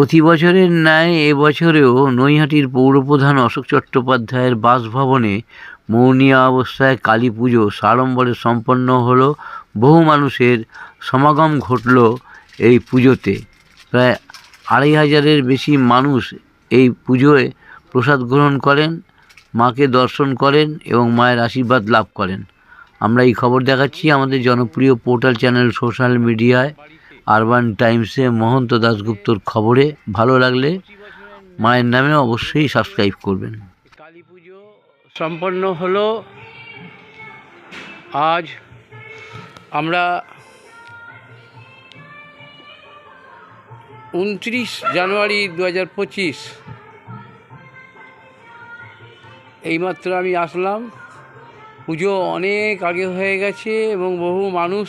প্রতি বছরের ন্যায় এবছরেও নৈহাটির পৌরপ্রধান অশোক চট্টোপাধ্যায়ের বাসভবনে মৌনিয়া অবস্থায় কালী পুজো সাড়ম্বরে সম্পন্ন হলো। বহু মানুষের সমাগম ঘটল এই পুজোতে। প্রায় আড়াই হাজারের বেশি মানুষ এই পুজোয় প্রসাদ গ্রহণ করেন, মাকে দর্শন করেন এবং মায়ের আশীর্বাদ লাভ করেন। আমরা এই খবর দেখাচ্ছি আমাদের জনপ্রিয় পোর্টাল চ্যানেল সোশ্যাল মিডিয়ায়। আরবান টাইমসে মহন্ত দাশগুপ্তর খবরে ভালো লাগলে মায়ের নামে অবশ্যই সাবস্ক্রাইব করবেন। কালী পুজো সম্পন্ন হলো। আজ আমরা উনত্রিশ জানুয়ারি দু হাজার পঁচিশ। এইমাত্র আমি আসলাম। পুজো অনেক আগে হয়ে গেছে এবং বহু মানুষ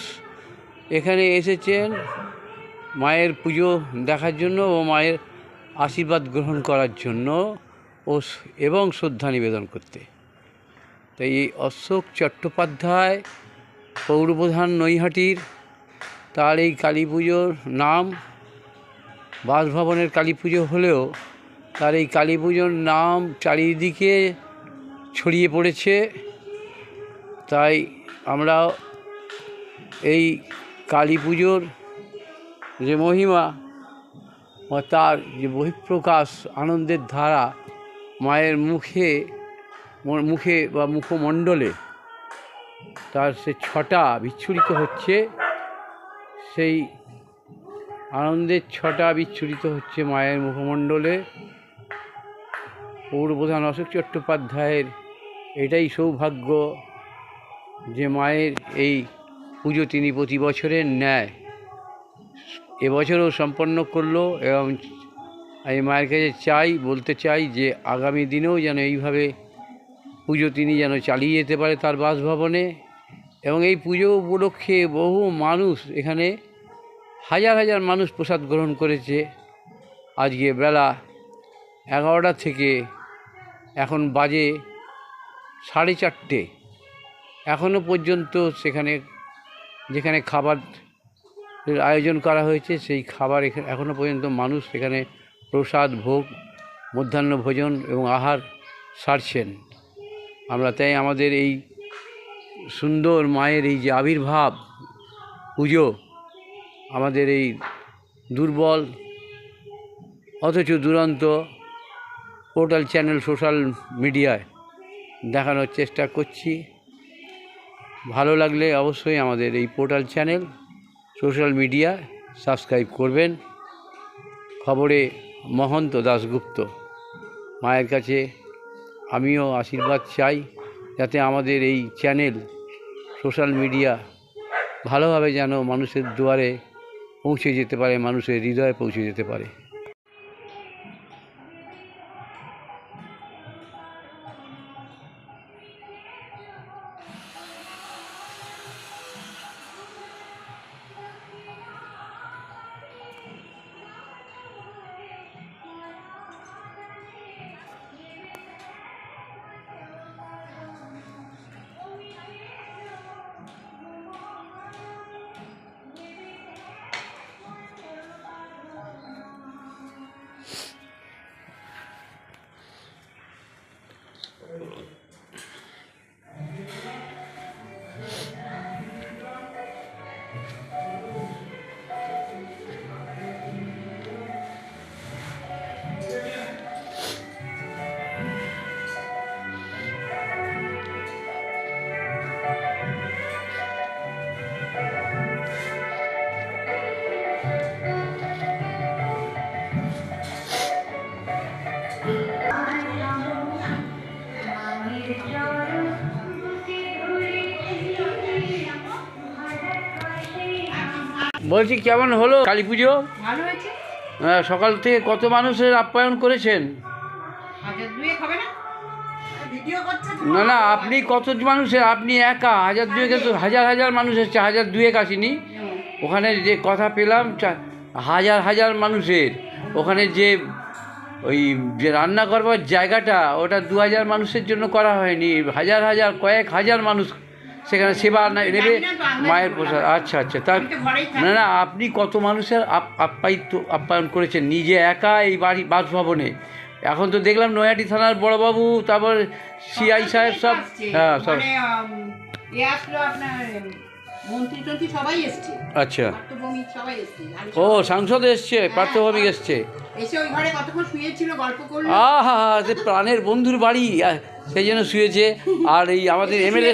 এখানে এসেছেন। মায়ের পুজো দেখার জন্য ও মায়ের আশীর্বাদ গ্রহণ করার জন্য ও এবং শ্রদ্ধা নিবেদন করতে। তাই এই অশোক চট্টোপাধ্যায় পৌরপ্রধান নৈহাটির তার এই কালী পুজোর নাম, বাসভবনের কালী পুজো হলেও তার এই কালী পুজোর নাম চারিদিকে ছড়িয়ে পড়েছে। তাই আমরা এই কালী পুজোর যে মহিমা বা তার যে বহিঃপ্রকাশ আনন্দের ধারা মায়ের মুখে মুখে বা মুখমণ্ডলে তার সে ছটা বিচ্ছুরিত হচ্ছে, সেই আনন্দের ছটা বিচ্ছুরিত হচ্ছে মায়ের মুখমণ্ডলে। পৌরপ্রধান অশোক চট্টোপাধ্যায়ের এটাই সৌভাগ্য যে মায়ের এই পুজো তিনি প্রতি বছরের ন্যায়। এবছরও সম্পন্ন করল এবং আমি মায়ের কাছে চাই, বলতে চাই যে আগামী দিনেও যেন এইভাবে পুজো তিনি যেন চালিয়ে যেতে পারে তার বাসভবনে। এবং এই পুজো উপলক্ষে বহু মানুষ এখানে হাজার হাজার মানুষ প্রসাদ গ্রহণ করেছে। আজকে বেলা এগারোটা থেকে এখন বাজে সাড়ে চারটে। এখনও পর্যন্ত সেখানে, যেখানে খাবার আয়োজন করা হয়েছে। সেই খাবার এখানে এখনও পর্যন্ত মানুষ এখানে প্রসাদ, ভোগ, মধ্যাহ্ন ভোজন এবং আহার সারছেন। আমরা তাই আমাদের এই সুন্দর মায়ের এই যে আবির্ভাব, পুজো, আমাদের এই দুর্বল, অথচ দুরন্ত পোর্টাল চ্যানেল সোশ্যাল মিডিয়ায় দেখানোর চেষ্টা করছি। ভালো লাগলে অবশ্যই আমাদের এই portal channel social media, subscribe করবেন। খবরে মহন্ত দাশগুপ্ত। মায়ের কাছে আমিও আশীর্বাদ চাই যাতে আমাদের এই চ্যানেল, সোশ্যাল মিডিয়া ভালোভাবে যেন মানুষের দুয়ারে পৌঁছে যেতে পারে, মানুষের হৃদয়ে পৌঁছে যেতে পারে। বলছি কেমন হলো কালী পুজো? ভালো হয়েছে। সকাল থেকে কত মানুষের আপ্যায়ন করেছেন? না? না না আপনি কত মানুষের আপনি একা হাজার দুয়েক তো হাজার হাজার মানুষ এসছে হাজার দুয়েক আসেনি। ওখানে যে কথা পেলাম চা- হাজার হাজার মানুষের ওখানে যে ওই যে রান্না করবার জায়গাটা ওটা দু হাজার মানুষের জন্য করা হয়নি হাজার হাজার কয়েক হাজার মানুষ সেখানে সেবা নেবে মায়ের প্রসাদ। আচ্ছা আচ্ছা। তার। না না আপনি কত মানুষের আপ- আপ্যায়িত আপ্যায়ন করেছেন? নিজে একা এই বাড়ি বাসভবনে। এখন তো দেখলাম নয়াটি থানার বড়বাবু তারপর সিআই সাহেব সব হ্যাঁ সব এ মন্ত্রী সবাই এসছে। আচ্ছা। সবাই এসছে। ও সাংসদ এসছে পার্থভৌমিক এসছে। এসে ওই ঘরে কতক্ষণ শুয়েছিল গল্প করল। আহা সে প্রাণের বন্ধুর বাড়ি সেই জন্য শুয়েছে। আর এই আমাদের এমএলএ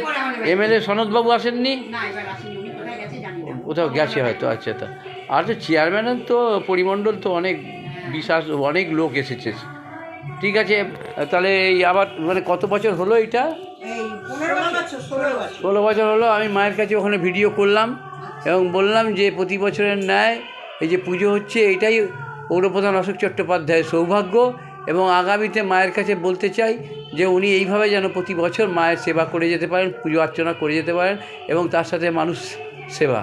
এমএলএ সনদবাবু আসেননি? না এবার আসেনি উনি কোথায় গেছে জানি না। কোথাও গেছে হয়তো আচ্ছা তা। আর তো চেয়ারম্যানের তো পরিমণ্ডল তো অনেক বিশ্বাস অনেক লোক এসেছে। ঠিক আছে তাহলে এই আবার মানে কত বছর হলো এটা? ষোলো বছর। হলো আমি মায়ের কাছে ওখানে ভিডিও করলাম এবং বললাম যে প্রতি বছরের ন্যায় এই যে পুজো হচ্ছে এটাই পৌরপ্রধান অশোক চট্টোপাধ্যায়ের সৌভাগ্য এবং আগামীতে মায়ের কাছে বলতে চাই যে উনি এইভাবে যেন প্রতি বছর মায়ের সেবা করে যেতে পারেন পুজো অর্চনা করে যেতে পারেন এবং তার সাথে মানুষ সেবা।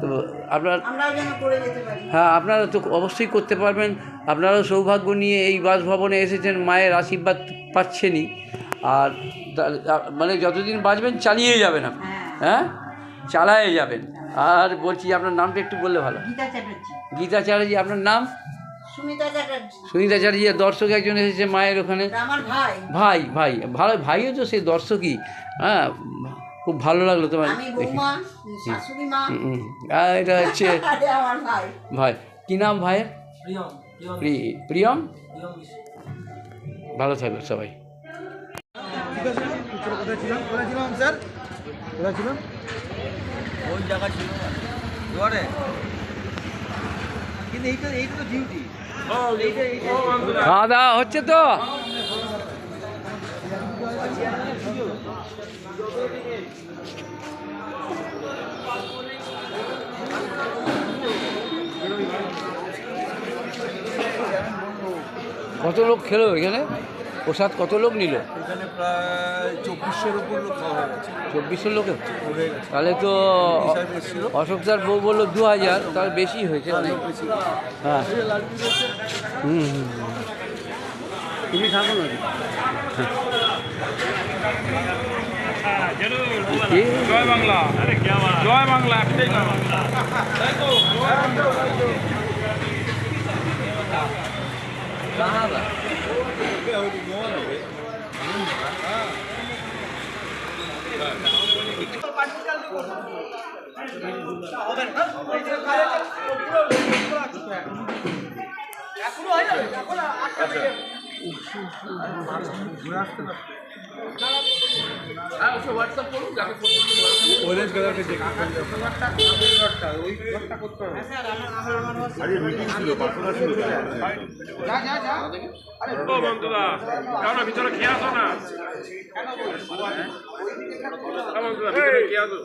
তো আপনার হ্যাঁ আপনারা তো অবশ্যই করতে পারবেন। আপনারাও সৌভাগ্য নিয়ে এই বাসভবনে এসেছেন মায়ের আশীর্বাদ পাচ্ছেনই। আর মানে যতদিন বাঁচবেন চালিয়ে যাবেন আপনি। হ্যাঁ। হ্যাঁ? চালায়ে যাবেন। আর বলছি আপনার নামটা একটু বললে ভালো। গীতা চ্যাটার্জি। আপনার নাম? সুনীতা চ্যাটার্জি দর্শক একজন এসেছে মায়ের ওখানে। ভাই। ভাই ভাই ভালো ভাইও তো সেই দর্শকই। হ্যাঁ খুব ভালো লাগল তোমার এটা হচ্ছে ভাই। কী নাম ভাইয়ের? প্রিয়ম প্রিয়ম। ভালো থাকবে সবাই। ছিলাম স্যার কোথায় ছিলাম এইটা এইটা খাওয়া দাওয়া হচ্ছে তো? কত লোক খেলো এখানে? প্রসাদ কত লোক নিল? এখানে প্রায় চব্বিশশোর উপর লোক খাওয়া হয়ে চব্বিশশো লোকে? তাহলে তো অশোক স্যার বউ বলল দু হাজার তাহলে বেশি হয়েছে অনেক। হ্যাঁ। হুম হুম হুম। তুমি থাকো না জয় বাংলা। জয় বাংলা একটাই জয় বাংলা। তাই তো অরেঞ্জ কালারকে দেখে ঘুরে আসতে করতে হবে। ও বন্ধুরা যাও ভিতরে খেয়ে আসো না। বন্ধুরা ভিতরে খেয়ে আসো।